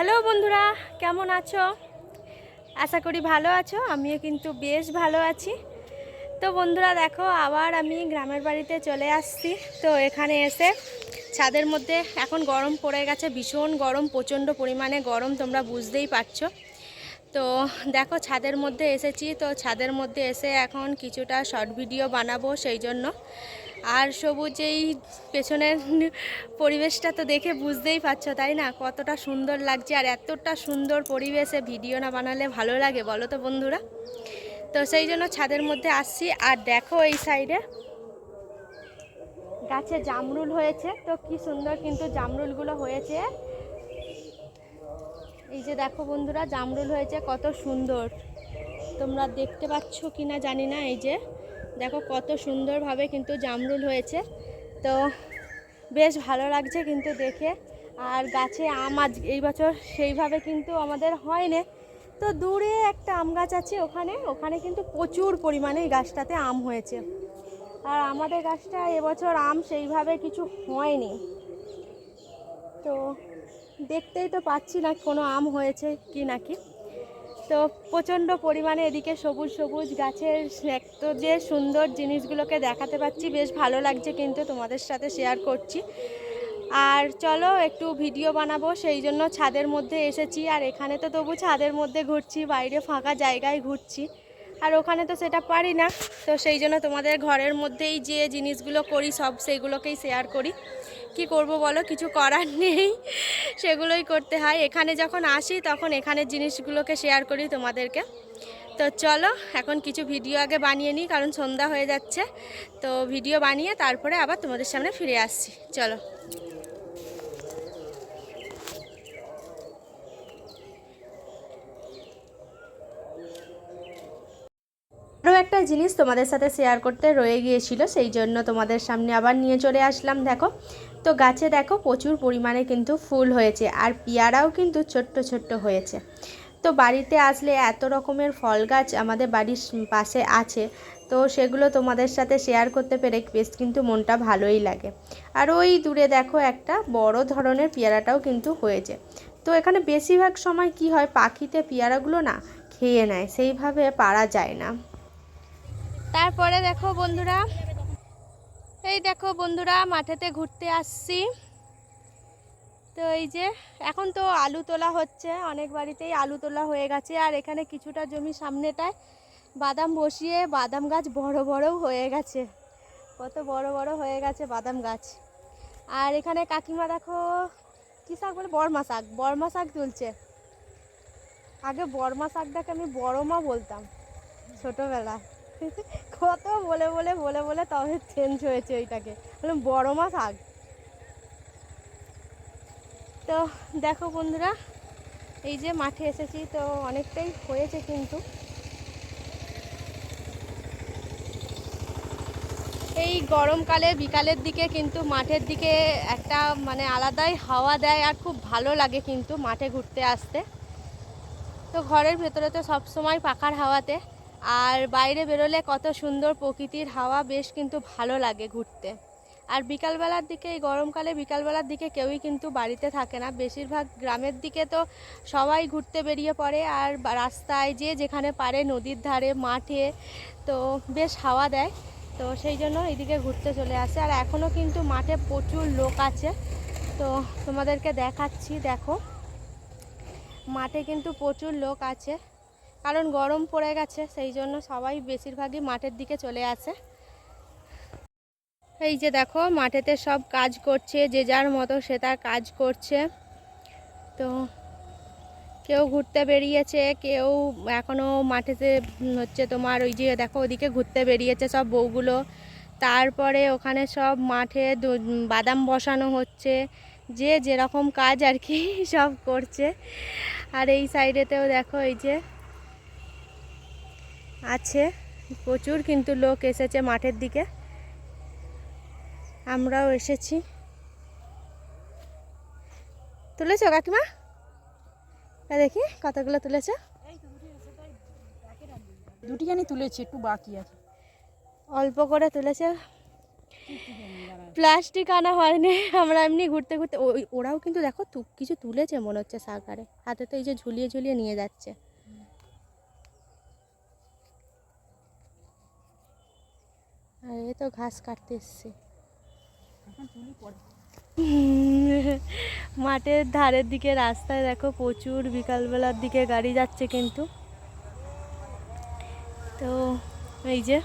Hello বন্ধুরা, কেমন আছো? আশা করি ভালো আছো, আমিও কিন্তু বেশ ভালো আছি। তো বন্ধুরা, দেখো, আবার আমি গ্রামের বাড়িতে চলে আসছি। তো এখানে এসে ছাদের মধ্যে এখন গরম পড়ে গেছে, ভীষণ গরম, প্রচণ্ড পরিমাণে গরম, তোমরা বুঝতেই পারছ। তো দেখো, ছাদের মধ্যে এসেছি। তো ছাদের মধ্যে এসে এখন কিছুটা শর্ট ভিডিও বানাবো, সেই জন্য। আর সবুজ এই পেছনের পরিবেশটা তো দেখে বুঝতেই পারছ, তাই না? কতটা সুন্দর লাগছে আর এতটা সুন্দর পরিবেশে ভিডিও না বানালে ভালো লাগে বলো তো বন্ধুরা। তো সেই জন্য ছাদের মধ্যে আসছি আর দেখো এই সাইডে গাছে জামরুল হয়েছে। তো কি সুন্দর কিন্তু জামরুলগুলো হয়েছে। এই যে দেখো বন্ধুরা, জামরুল হয়েছে, কত সুন্দর। তোমরা দেখতে পাচ্ছ কি না জানি না, এই যে দেখো কত সুন্দরভাবে কিন্তু জামরুল হয়েছে। তো বেশ ভালো লাগছে কিন্তু দেখে। আর গাছে আম আজ এই বছর সেইভাবে কিন্তু আমাদের হয়নি। তো দূরে একটা আম গাছ আছে ওখানে। ওখানে কিন্তু প্রচুর পরিমাণে এই গাছটাতে আম হয়েছে। আর আমাদের গাছটা এবছর আম সেইভাবে কিছু হয়নি। তো দেখতেই তো পাচ্ছি না কোনো আম হয়েছে কি নাকি তো প্রচণ্ড পরিমাণে এদিকে সবুজ সবুজ গাছের স্ন্যাক্ত যে সুন্দর জিনিসগুলোকে দেখাতে পাচ্ছি, বেশ ভালো লাগছে কিন্তু তোমাদের সাথে শেয়ার করছি। আর চলো একটু ভিডিও বানাবো, সেই জন্য ছাদের মধ্যে এসেছি। আর এখানে তো তবু ছাদের মধ্যে ঘুরছি, বাইরে ফাঁকা জায়গায় ঘুরছি। আর ওখানে তো সেটা পারি না। তো সেই জন্য তোমাদের ঘরের মধ্যেই যে জিনিসগুলো করি, সব সেইগুলোকেই শেয়ার করি। কি করব বলো? কিছু করার নেই। সেগুলোই করতে হয়। এখানে যখন আসি, তখন এখানের জিনিসগুলোকে শেয়ার করি তোমাদেরকে। তো চলো, এখন কিছু ভিডিও আগে বানিয়ে নিই, কারণ সন্ধ্যা হয়ে যাচ্ছে। তো ভিডিও বানিয়ে তারপরে আবার তোমাদের সামনে ফিরে আসছি। চলো। আরও একটা জিনিস তোমাদের সাথে শেয়ার করতে রয়ে গিয়েছিল, সেই জন্য তোমাদের সামনে আবার নিয়ে চলে আসলাম, দেখো। তো গাছে দেখো প্রচুর পরিমাণে কিন্তু ফুল হয়েছে, আর পেয়ারাও কিন্তু ছোট্ট ছোট্ট হয়েছে। তো বাড়িতে আসলে এত রকমের ফল গাছ আমাদের বাড়ির পাশে আছে, তো সেগুলো তোমাদের সাথে শেয়ার করতে পেরে বেশ কিন্তু মনটা ভালোই লাগে। আর ওই দূরে দেখো একটা বড় ধরনের পেয়ারাটাও কিন্তু হয়েছে। তো এখানে বেশিরভাগ সময় কি হয়, পাখিতে পেয়ারাগুলো না খেয়ে নেয়, সেইভাবে পারা যায় না। তারপরে দেখো বন্ধুরা, এই দেখো বন্ধুরা, মাঠেতে ঘুরতে আসছি। তো এই যে, এখন তো আলু তোলা হচ্ছে, অনেক বাড়িতেই আলু তোলা হয়ে গেছে, আর এখানে কিছুটা জমি সামনেটায় বাদাম বসিয়ে বাদাম গাছ বড় বড়ও হয়ে গেছে। কত বড় বড় হয়ে গেছে বাদাম গাছ। আর এখানে কাকিমা দেখো, কী শাক বলে? বর্মা শাক বর্মা শাক তুলছে। আগে বর্মা শাকটাকে আমি বড় মা বলতাম ছোটোবেলা কত বলে বলে বলে বলে তবে চেঞ্জ হয়েছে ওইটাকে। বললাম, বড় মা শাক তো দেখো বন্ধুরা, এই যে মাঠে এসেছি, তো অনেকটাই হয়েছে কিন্তু। এই গরমকালে, বিকালের দিকে কিন্তু মাঠের দিকে একটা মানে আলাদাই হাওয়া দেয় আর খুব ভালো লাগে কিন্তু মাঠে ঘুরতে আসতে। তো ঘরের ভেতরে তো সবসময় পাখার হাওয়াতে। আর বাইরে বেরোলে কত সুন্দর প্রকৃতির হাওয়া, বেশ কিন্তু ভালো লাগে ঘুরতে। আর বিকালবেলার দিকে, এই গরমকালে বিকালবেলার দিকে কেউই কিন্তু বাড়িতে থাকে না। বেশিরভাগ গ্রামের দিকে তো সবাই ঘুরতে বেরিয়ে পড়ে আর রাস্তায় যে যেখানে পারে নদীর ধারে, মাঠে, তো বেশ হাওয়া দেয়। তো সেই জন্য এদিকে ঘুরতে চলে আসে। আর এখনও কিন্তু মাঠে প্রচুর লোক আছে। তো তোমাদেরকে দেখাচ্ছি, দেখো। মাঠে কিন্তু প্রচুর লোক আছে। কারণ গরম পড়ে গেছে, সেই জন্য সবাই বেশিরভাগই মাঠের দিকে চলে আসে। এই যে দেখো, মাঠেতে সব কাজ করছে, যে যার মতো সে তার কাজ করছে। তো কেউ ঘুরতে বেরিয়েছে, কেউ এখনও মাঠেতে হচ্ছে তোমার ওই যে দেখো, ওদিকে ঘুরতে বেরিয়েছে সব বউগুলো। তারপরে ওখানে সব মাঠে বাদাম বসানো হচ্ছে। যে যেরকম কাজ আর কি, সব করছে। আর এই সাইডেতেও দেখো, এই যে আছে প্রচুর কিন্তু লোক এসেছে মাঠের দিকে। আমরাও এসেছি। তুলেছো কাকিমা? দেখি কতগুলো তুলেছো? দুটি জানি তুলেছি একটু বাকি আছে। অল্প করে তুলেছে। প্লাস্টিক আনা হয়নি আমরা এমনি ঘুরতে ঘুরতে ওরাও কিন্তু দেখো কিছু তুলেছে মনে হচ্ছে সাকারে হাতে তো এই যে ঝুলিয়ে ঝুলিয়ে নিয়ে যাচ্ছে। এ তো ঘাস কাটতে এসছে। মাঠের ধারের দিকে রাস্তায় দেখো প্রচুর বিকালবেলার দিকে গাড়ি যাচ্ছে কিন্তু। তো এই যে।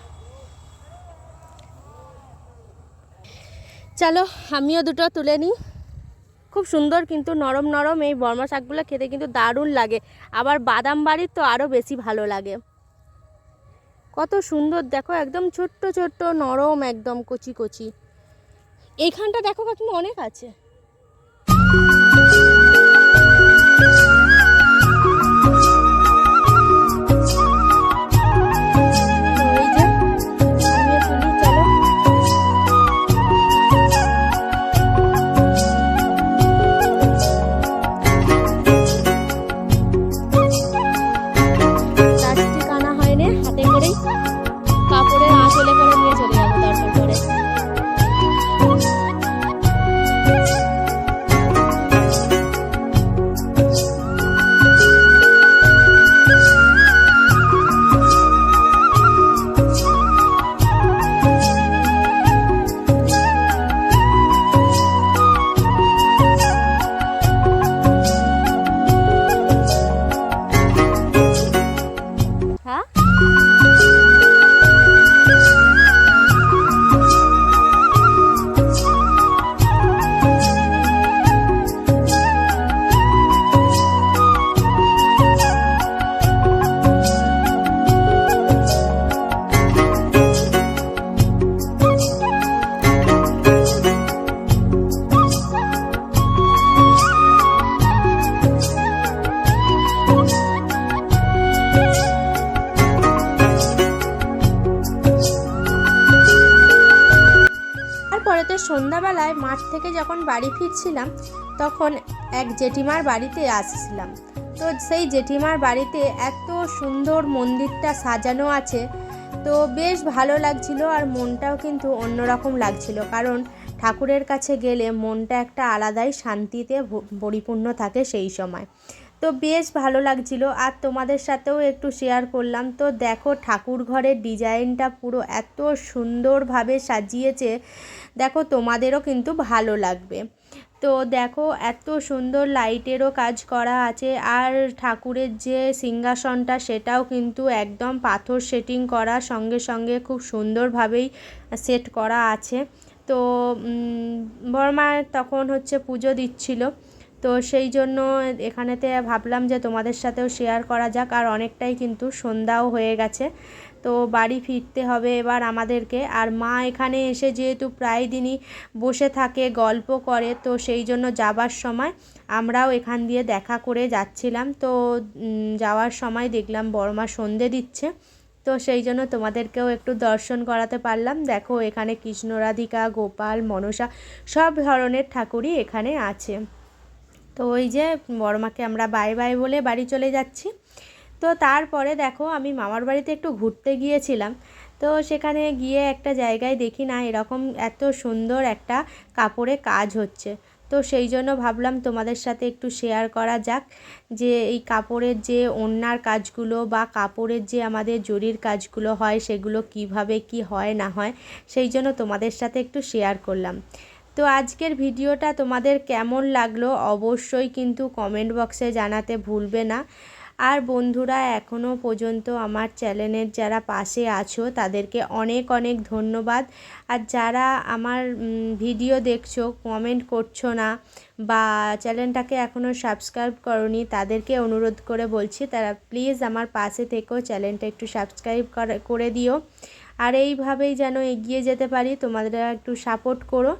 চলো আমিও দুটো তুলে নিই। খুব সুন্দর কিন্তু নরম নরম এই বর্মা শাকগুলো খেতে কিন্তু দারুণ লাগে। আবার বাদাম বাড়ির তো আরও বেশি ভালো লাগে। কত সুন্দর, দেখো একদম ছোট্ট ছোট্ট, নরম, একদম কচি কচি। এইখানটা দেখো কাকিমা, অনেক আছে। সন্ধ্যাবেলায় মাঠ থেকে যখন বাড়ি ফিরছিলাম, তখন এক জেঠিমার বাড়িতে আসছিলাম। তো সেই জেঠিমার বাড়িতে এত সুন্দর মন্দিরটা সাজানো আছে, তো বেশ ভালো লাগছিল আর মনটাও কিন্তু অন্যরকম লাগছিল। কারণ ঠাকুরের কাছে গেলে মনটা একটা আলাদাই শান্তিতে পরিপূর্ণ থাকে সেই সময়। তো বেশ ভালো লাগছিল। আর তোমাদের সাথেও একটু শেয়ার করলাম। তো দেখো, ঠাকুর ঘরের ডিজাইনটা পুরো এত সুন্দরভাবে সাজিয়েছে। দেখো, তোমাদেরও কিন্তু ভালো লাগবে। তো দেখো, এত সুন্দর লাইটেরও কাজ করা আছে। আর ঠাকুরের যে সিংহাসনটা, সেটাও কিন্তু একদম পাথর সেটিং করা। সঙ্গে সঙ্গে খুব সুন্দরভাবেই সেট করা আছে। তো বড়মা তখন হচ্ছে পুজো দিচ্ছিল। তো সেই জন্য এখানেতে ভাবলাম যে তোমাদের সাথেও শেয়ার করা যাক, আর অনেকটাই কিন্তু সন্ধ্যাও হয়ে গেছে। তো বাড়ি ফিরতে হবে এবার আমাদেরকে। আর মা এখানে এসে যেহেতু প্রায় দিনই বসে থাকে, গল্প করে, তো সেই জন্য যাবার সময় আমরাও এখান দিয়ে দেখা করে যাচ্ছিলাম। তো যাওয়ার সময় দেখলাম বড়মা সন্ধে দিচ্ছে। তো সেই জন্য তোমাদেরকেও একটু দর্শন করাতে পারলাম। দেখো, এখানে কৃষ্ণরাধিকা, গোপাল, মনসা, সব ধরনের ঠাকুরই এখানে আছে। তো ওই যে বড়মাকে আমরা বাই বাই বলে বাড়ি চলে যাচ্ছি। তো তারপরে দেখো আমি মামার বাড়িতে একটু ঘুরতে গিয়েছিলাম। তো সেখানে গিয়ে একটা জায়গায় দেখি না এরকম এত সুন্দর একটা কাপড়ে কাজ হচ্ছে। তো সেই জন্য ভাবলাম তোমাদের সাথে একটু শেয়ার করা যাক যে এই কাপড়ের যে ওড়নার কাজগুলো বা কাপড়ের যে আমাদের জরির কাজগুলো হয় সেগুলো কীভাবে কি হয় না হয়, সেই জন্য তোমাদের সাথে একটু শেয়ার করলাম। তো আজকের ভিডিওটা তোমাদের কেমন লাগল অবশ্যই কিন্তু কমেন্ট বক্সে জানাতে ভুলবে না। আর বন্ধুরা এখনও পর্যন্ত আমার চ্যানেলের যারা পাশে আছো, তাদেরকে অনেক অনেক ধন্যবাদ। আর যারা আমার ভিডিও দেখছ কমেন্ট করছ না বা চ্যানেলটাকে এখনও সাবস্ক্রাইব করনি, তাদেরকে অনুরোধ করে বলছি, তারা প্লিজ আমার পাশে থেকেও চ্যানেলটা একটু সাবস্ক্রাইব করে- করে দিও। আর এইভাবেই যেন এগিয়ে যেতে পারি। তোমাদের একটু সাপোর্ট করো।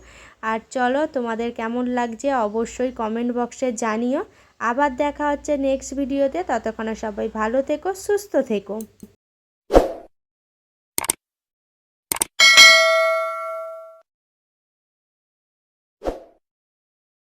আর চলো, তোমাদের কেমন লাগছে অবশ্যই কমেন্ট বক্সে জানিও। আবার দেখা হচ্ছে নেক্সট ভিডিওতে ততক্ষণে সবাই ভালো থেকো, সুস্থ থেকো।